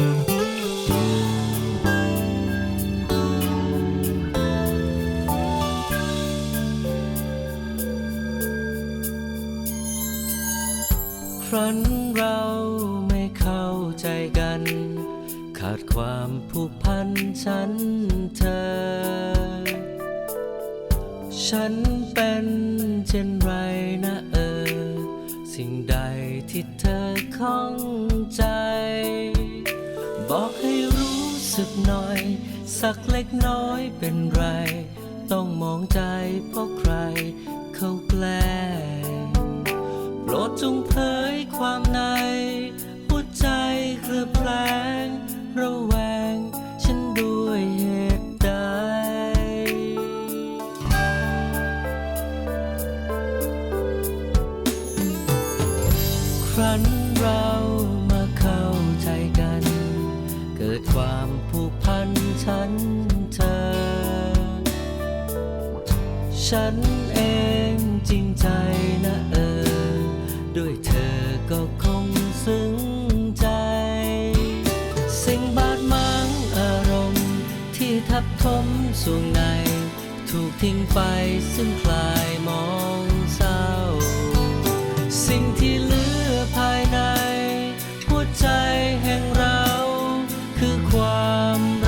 ครั้นเราไม่เข้าใจกัน ขาดความผูกพันฉันเธอ ฉันเป็นเช่นไรนะเออ สิ่งใดที่เธอคล้องใจ สึกหน่อย สักเล็กน้อยเป็นไร ต้องมองใจเพราะใคร เขาแกล้งโปรดจงเผยความใน หัวใจเครือแพลงระแวง ฉันด้วยเหตุใดครั้นเรา ดความผูกพันฉันเธอ ฉันเองจริงใจนะเออ ด้วยเธอก็คงซึ้งใจ สิ่งบาดมางอารมณ์ ที่ทับถมส่วงใน ถูกทิ้งไปซึ่งคลายมองเศร้า สิ่งที่ คื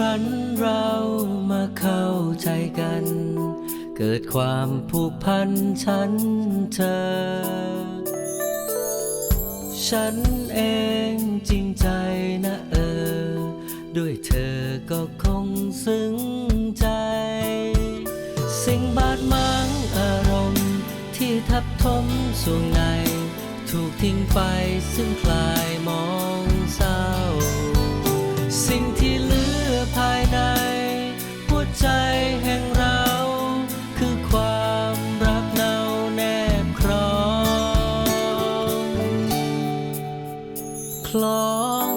รั้นเรามาเข้าใจกัน เกิดความผูกพันฉันเธอ ฉันเองจริงใจนะเออ ด้วยเธอก็คงซึ้งใจ สิ่งบาดมางอารมณ์ ที่ทับถมสวงใน ถูกทิ้งไปซึ่งคลายมองเศร้า claw.